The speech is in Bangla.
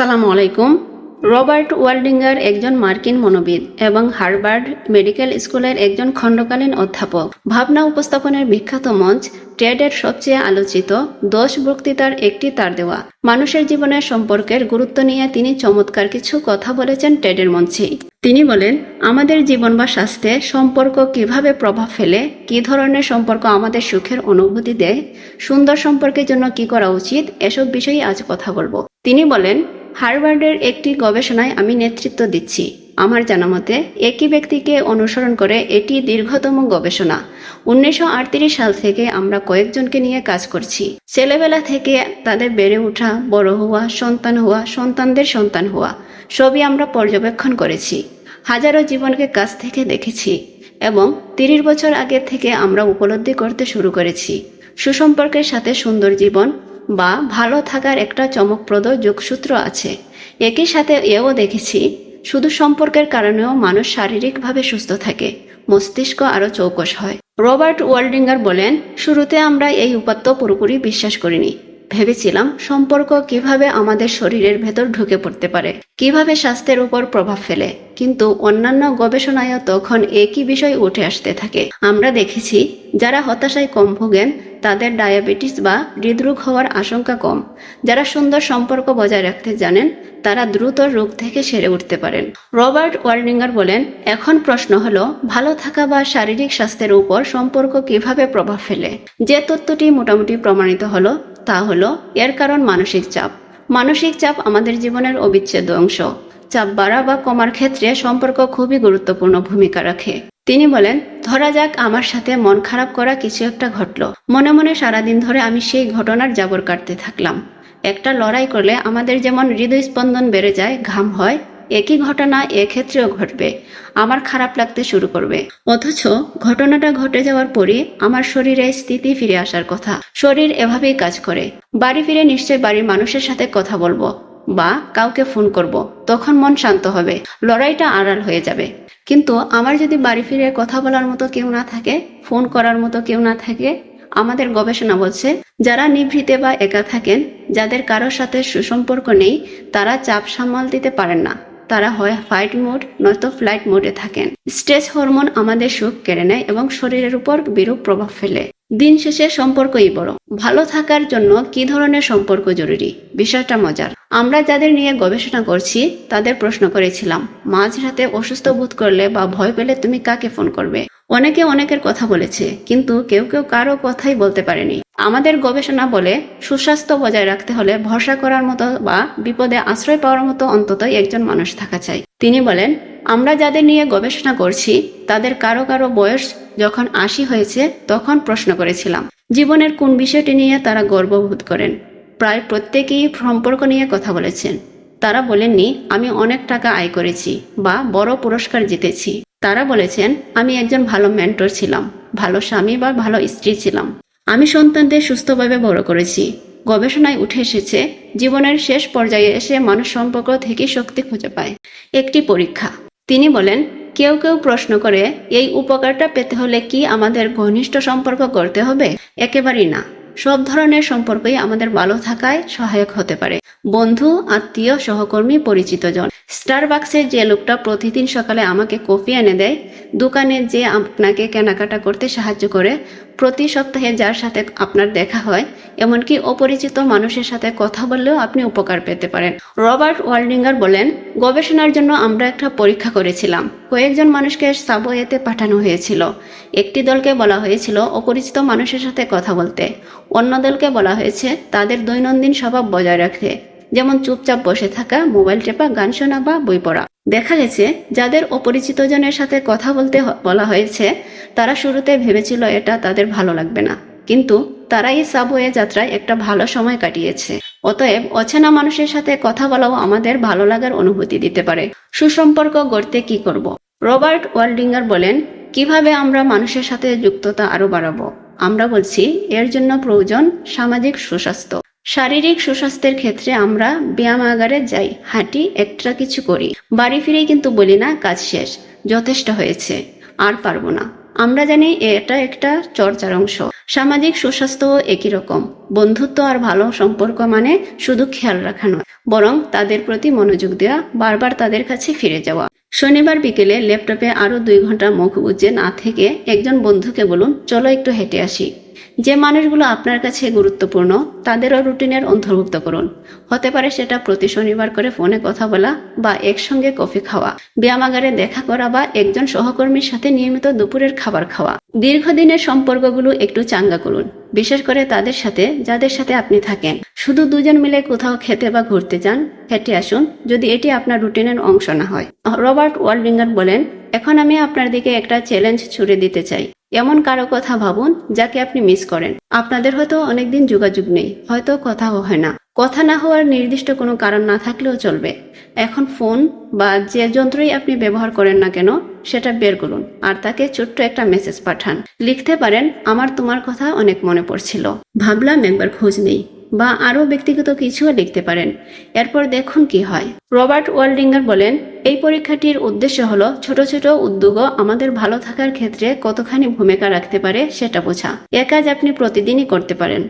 আসসালামু আলাইকুম। রবার্ট ওয়াল্ডিঙ্গার একজন মার্কিন মনোবিদ এবং হার্ভার্ড মেডিকেল স্কুলের একজন খণ্ডকালীন অধ্যাপক। ভাবনা উপস্থাপনের বিখ্যাত মঞ্চ টেডের সবচেয়ে আলোচিত দশ বক্তৃতার একটি তার দেওয়া। মানুষের জীবনের সম্পর্কের গুরুত্ব নিয়ে তিনি চমৎকার কিছু কথা বলেছেন টেডের মঞ্চে। তিনি বলেন, আমাদের জীবন বা স্বাস্থ্যে সম্পর্ক কীভাবে প্রভাব ফেলে, কি ধরনের সম্পর্ক আমাদের সুখের অনুভূতি দেয়, সুন্দর সম্পর্কের জন্য কি করা উচিত, এসব বিষয়ে আজ কথা বলব। তিনি বলেন হার্ভার্ডের একটি গবেষণায় আমি নেতৃত্ব দিচ্ছি। আমার জানা মতে, একই ব্যক্তিকে অনুসরণ করে এটি দীর্ঘতম গবেষণা। উনিশশো সাল থেকে আমরা কয়েকজনকে নিয়ে কাজ করছি। ছেলেবেলা থেকে তাদের বেড়ে ওঠা, বড় হওয়া, সন্তান হওয়া, সন্তানদের সন্তান হওয়া, সবই আমরা পর্যবেক্ষণ করেছি। হাজারো জীবনকে কাছ থেকে দেখেছি এবং তিরিশ বছর আগে থেকে আমরা উপলব্ধি করতে শুরু করেছি। সুসম্পর্কের সাথে সুন্দর জীবন বা ভালো থাকার একটা চমকপ্রদ যোগসূত্র আছে। একই সাথে এও দেখেছি, শুধু সম্পর্কের কারণেও মানুষ শারীরিকভাবে সুস্থ থাকে, মস্তিষ্ক আরও চৌকস হয়। রবার্ট ওয়ার্ল্ডিঙ্গার বলেন, শুরুতে আমরা এই উপাত্ত পুরোপুরি বিশ্বাস করিনি। ভেবেছিলাম সম্পর্ক কীভাবে আমাদের শরীরের ভেতর ঢুকে পড়তে পারে, কীভাবে স্বাস্থ্যের উপর প্রভাব ফেলে। কিন্তু অন্যান্য গবেষণায়ও তখন একই বিষয় উঠে আসতে থাকে। আমরা দেখেছি, যারা হতাশায় কম ভোগেন তাদের ডায়াবেটিস বা হৃদরোগ হওয়ার আশঙ্কা কম। যারা সুন্দর সম্পর্ক বজায় রাখতে জানেন, তারা দ্রুত রোগ থেকে সেরে উঠতে পারেন। রবার্ট ওয়ার্ডিঙ্গার বলেন, এখন প্রশ্ন হলো, ভালো থাকা বা শারীরিক স্বাস্থ্যের উপর সম্পর্ক কীভাবে প্রভাব ফেলে? যে তথ্যটি মোটামুটি প্রমাণিত হলো তা হলো, এর কারণ মানসিক চাপ। মানসিক চাপ আমাদের জীবনের অবিচ্ছেদ্য অংশ। চাপ বাড়া বা কমার ক্ষেত্রে সম্পর্ক খুবই গুরুত্বপূর্ণ ভূমিকা রাখে। তিনি বলেন, ধরা যাক আমার সাথে মন খারাপ করা কিছু একটা ঘটলো। মনে মনে সারাদিন ধরে আমি সেই ঘটনার জাবর কাটতে থাকলাম। একটা লড়াই করলে আমাদের যেমন হৃদয় স্পন্দন বেড়ে যায়, ঘাম হয় একই ঘটনা এক্ষেত্রেও ঘটবে। আমার খারাপ লাগতে শুরু করবে। অথচ ঘটনাটা ঘটে যাওয়ার পরই আমার শরীরে স্থিতি ফিরে আসার কথা। শরীর এভাবেই কাজ করে। বাড়ি ফিরে নিশ্চয় বাড়ির মানুষের সাথে কথা বলব বা কাউকে ফোন করব। তখন মন শান্ত হবে। লড়াইটা আড়াল হয়ে যাবে। কিন্তু আমার যদি বাড়ি ফিরে কথা বলার মতো কেউ না থাকে, ফোন করার মতো কেউ না থাকে, আমাদের গবেষণা বলছে, যারা নিভৃতে বা একা থাকেন, যাদের কারোর সাথে সুসম্পর্ক নেই, তারা চাপ সামাল দিতে পারেন না। তারা হয় ফাইট মোড নয়তো ফ্লাইট মোডে থাকেন। স্ট্রেস হরমোন আমাদের সুখ কেড়ে নেয় এবং শরীরের উপর বিরূপ প্রভাব ফেলে। দিন শেষে সম্পর্কই বড়। ভালো থাকার জন্য কি ধরনের সম্পর্ক জরুরি? বিষয়টা মজার। আমরা যাদের নিয়ে গবেষণা করছি, তাদের প্রশ্ন করেছিলাম, মাঝরাতে অসুস্থ বোধ করলে বা ভয় পেলে তুমি কাকে ফোন করবে? অনেকে অনেকের কথা বলেছে, কিন্তু কেউ কেউ কারও কথাই বলতে পারেনি। আমাদের গবেষণা বলে, সুস্বাস্থ্য বজায় রাখতে হলে ভরসা করার মতো বা বিপদে আশ্রয় পাওয়ার মতো অন্তত একজন মানুষ থাকা চাই। তিনি বলেন, আমরা যাদের নিয়ে গবেষণা করছি, তাদের কারও কারও বয়স যখন আশি হয়েছে, তখন প্রশ্ন করেছিলাম, জীবনের কোন বিষয়টি নিয়ে তারা গর্ববোধ করেন? প্রায় প্রত্যেকেই সম্পর্ক নিয়ে কথা বলেছেন। তারা বলেননি, আমি অনেক টাকা আয় করেছি বা বড় পুরস্কার জিতেছি। তারা বলেছেন, আমি একজন ভালো মেন্টর ছিলাম, ভালো স্বামী বা ভালো স্ত্রী ছিলাম। আমি সন্তানদের সুস্থভাবে বড় করেছি। গবেষণায় উঠে এসেছে, জীবনের শেষ পর্যায়ে এসে মানুষ সম্পর্ক থেকে শক্তি খুঁজে পায়। একটি পরীক্ষা। তিনি বলেন, কেউ কেউ প্রশ্ন করে, এই উপকারটা পেতে হলে কি আমাদের ঘনিষ্ঠ সম্পর্ক করতে হবে? একেবারেই না। সব ধরনের সম্পর্কই আমাদের ভালো থাকায় সহায়ক হতে পারে। বন্ধু, আত্মীয়, সহকর্মী, পরিচিত জন। স্টারবাক্সের যে লোকটা প্রতিদিন সকালে আমাকে কফি এনে দেয়, দোকানে যে আপনাকে কেনাকাটা করতে সাহায্য করে, প্রতি সপ্তাহে যার সাথে আপনার দেখা হয়, এমনকি অপরিচিত মানুষের সাথে কথা বললেও আপনি উপকার পেতে পারেন। রবার্ট ওয়াল্ডিঙ্গার বলেন, গবেষণার জন্য আমরা একটা পরীক্ষা করেছিলাম। কয়েকজন মানুষকে সাবওয়েতে পাঠানো হয়েছিল। একটি দলকে বলা হয়েছিল অপরিচিত মানুষের সাথে কথা বলতে। অন্য দলকে বলা হয়েছে, তাদের দৈনন্দিন স্বভাব বজায় রাখতে। যেমন চুপচাপ বসে থাকা, মোবাইল টেপা, গান শোনা বা বই পড়া। দেখা গেছে, যাদের অপরিচিত জনের সাথে কথা বলতে বলা হয়েছে, তারা শুরুতে ভেবেছিল এটা তাদের ভালো লাগবে না। কিন্তু তারা এই সাবওয়ে যাত্রায় একটা ভালো সময় কাটিয়েছে। অতএব অচেনা মানুষের সাথে কথা বলাও আমাদের ভালো লাগার অনুভূতি দিতে পারে। সুসম্পর্ক গড়তে কি করব? রবার্ট ওয়াল্ডিঙ্গার বলেন, কীভাবে আমরা মানুষের সাথে যুক্ততা আরও বাড়াবো? আমরা বলছি, এর জন্য প্রয়োজন সামাজিক সুস্বাস্থ্য। শারীরিক সুস্বাস্থ্যের ক্ষেত্রে আমরা ব্যায়ামাগারে যাই, হাঁটি, একটা কিছু করি। বাড়ি ফিরেই কিন্তু বলি না, কাজ শেষ, যথেষ্ট হয়েছে, আর পারব না। আমরা জানি এটা একটা চর্চার অংশ। সামাজিক সুস্বাস্থ্য একই রকম। বন্ধুত্ব আর ভালো সম্পর্ক মানে শুধু খেয়াল রাখা নয়, বরং তাদের প্রতি মনোযোগ দেওয়া, বারবার তাদের কাছে ফিরে যাওয়া। শনিবার বিকেলে ল্যাপটপে আরও দুই ঘণ্টা মুখ বুঝে না থেকে একজন বন্ধুকে বলুন, চলো একটু হেঁটে আসি। যে মানুষগুলো আপনার কাছে গুরুত্বপূর্ণ, তাদেরও রুটিনের অন্তর্ভুক্ত করুন। হতে পারে সেটা প্রতি শনিবার করে ফোনে কথা বলা বা একসঙ্গে কফি খাওয়া, ব্যায়ামাগারে দেখা করা বা একজন সহকর্মীর সাথে নিয়মিত দুপুরের খাবার খাওয়া। দীর্ঘদিনের সম্পর্কগুলো একটু চাঙ্গা করুন, বিশেষ করে তাদের সাথে যাদের সাথে আপনি থাকেন। শুধু দুজন মিলে কোথাও খেতে বা ঘুরতে যান, হেঁটে আসুন, যদি এটি আপনার রুটিনের অংশ না হয়। রবার্ট ওয়ালডিঙ্গার বলেন, এখন আমি আপনার দিকে একটা চ্যালেঞ্জ ছুড়ে দিতে চাই। এমন কারও কথা ভাবুন, যাকে আপনি মিস করেন। আপনাদের হয়তো অনেকদিন যোগাযোগ নেই, হয়তো কথাও হয় না। কথা না হওয়ার নির্দিষ্ট কোনো কারণ না থাকলেও চলবে। এখন ফোন বা যে যন্ত্রই আপনি ব্যবহার করেন না কেন, সেটা বের করুন আর তাকে ছোট্ট একটা মেসেজ পাঠান। লিখতে পারেন, আমার তোমার কথা অনেক মনে পড়ছিল। ভাবলাম একবার খোঁজ নেই। বা আরও ব্যক্তিগত কিছুও লিখতে পারেন। এরপর দেখুন কি হয়। রবার্ট ওয়ালডিঙ্গার বলেন এই পরীক্ষাটির উদ্দেশ্য হলো, ছোট ছোট উদ্যোগও আমাদের ভালো থাকার ক্ষেত্রে কতখানি ভূমিকা রাখতে পারে সেটা বোঝা। এ কাজ আপনি প্রতিদিনই করতে পারেন।